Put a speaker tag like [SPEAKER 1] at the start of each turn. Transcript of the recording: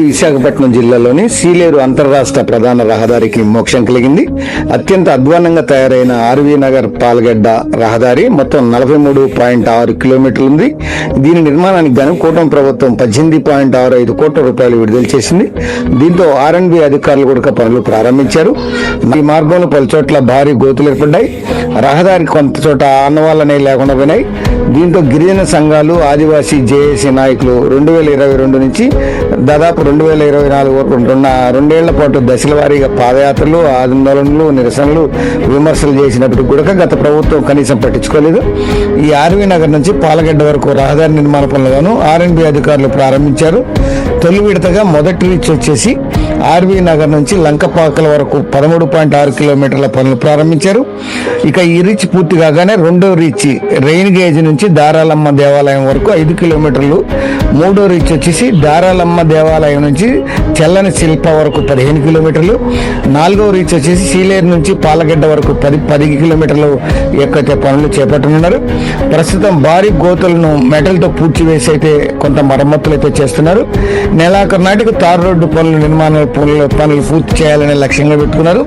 [SPEAKER 1] విశాఖపట్నం జిల్లాలోని సీలేరు అంతర్రాష్ట్ర ప్రధాన రహదారికి మోక్షం కలిగింది. అత్యంత అధ్వానంగా తయారైన ఆర్వీ నగర్ పాల్గడ్డ రహదారి మొత్తం నలభై మూడు పాయింట్ ఆరు కిలోమీటర్లు ఉంది. దీని నిర్మాణానికి గాను కూటమి ప్రభుత్వం పద్దెనిమిది పాయింట్ ఆరు ఐదు కోట్ల రూపాయలు విడుదల చేసింది. దీంతో ఆర్ఎండ్బి అధికారులు కూడా పనులు ప్రారంభించారు. ఈ మార్గంలో పలు చోట్ల భారీ గోతులు ఏర్పడ్డాయి. రహదారి కొంత చోట ఆనవాళ్ళనే లేకుండా పోయినాయి. దీంతో గిరిజన సంఘాలు ఆదివాసీ జేఏసీ నాయకులు రెండు వేల ఇరవై రెండు నుంచి దాదాపు రెండు వేల ఇరవై నాలుగు వరకు ఉంటున్న రెండేళ్ళ పాటు దశల వారీగా పాదయాత్రలు ఆందోళనలు నిరసనలు విమర్శలు చేసినప్పుడు కూడా గత ప్రభుత్వం కనీసం పట్టించుకోలేదు. ఈ ఆర్వీ నగర్ నుంచి పాలగడ్డ వరకు రహదారి నిర్మాణ పనులను ఆర్ఎన్బి అధికారులు ప్రారంభించారు. తొలి విడతగా మొదటి రీచ్ వచ్చేసి ఆర్వీ నగర్ నుంచి లంకపాకల వరకు పదమూడు పాయింట్ ఆరు కిలోమీటర్ల పనులు ప్రారంభించారు. ఇక ఈ రీచ్ పూర్తి కాగానే రెండో రీచ్ రెయిన్ గేజ్ నుంచి దారాలమ్మ దేవాలయం వరకు ఐదు కిలోమీటర్లు. మూడో రీచ్ వచ్చేసి దారాలమ్మ దేవాలయం నుంచి చెల్లని శిల్ప వరకు పదిహేను కిలోమీటర్లు. నాలుగో రీచ్ వచ్చేసి సీలేరు నుంచి పాలగడ్డ వరకు పది పది కిలోమీటర్లు ఎక్కైతే పనులు చేపట్టనున్నారు. ప్రస్తుతం భారీ గోతులను మెటల్తో పూడ్చివేసి అయితే కొంత మరమ్మతులు అయితే చేస్తున్నారు. నెలాఖరు నాటికి తారు రోడ్డు పనులు నిర్మాణం పనులు పనులు పూర్తి చేయాలనే లక్ష్యంగా పెట్టుకున్నారు.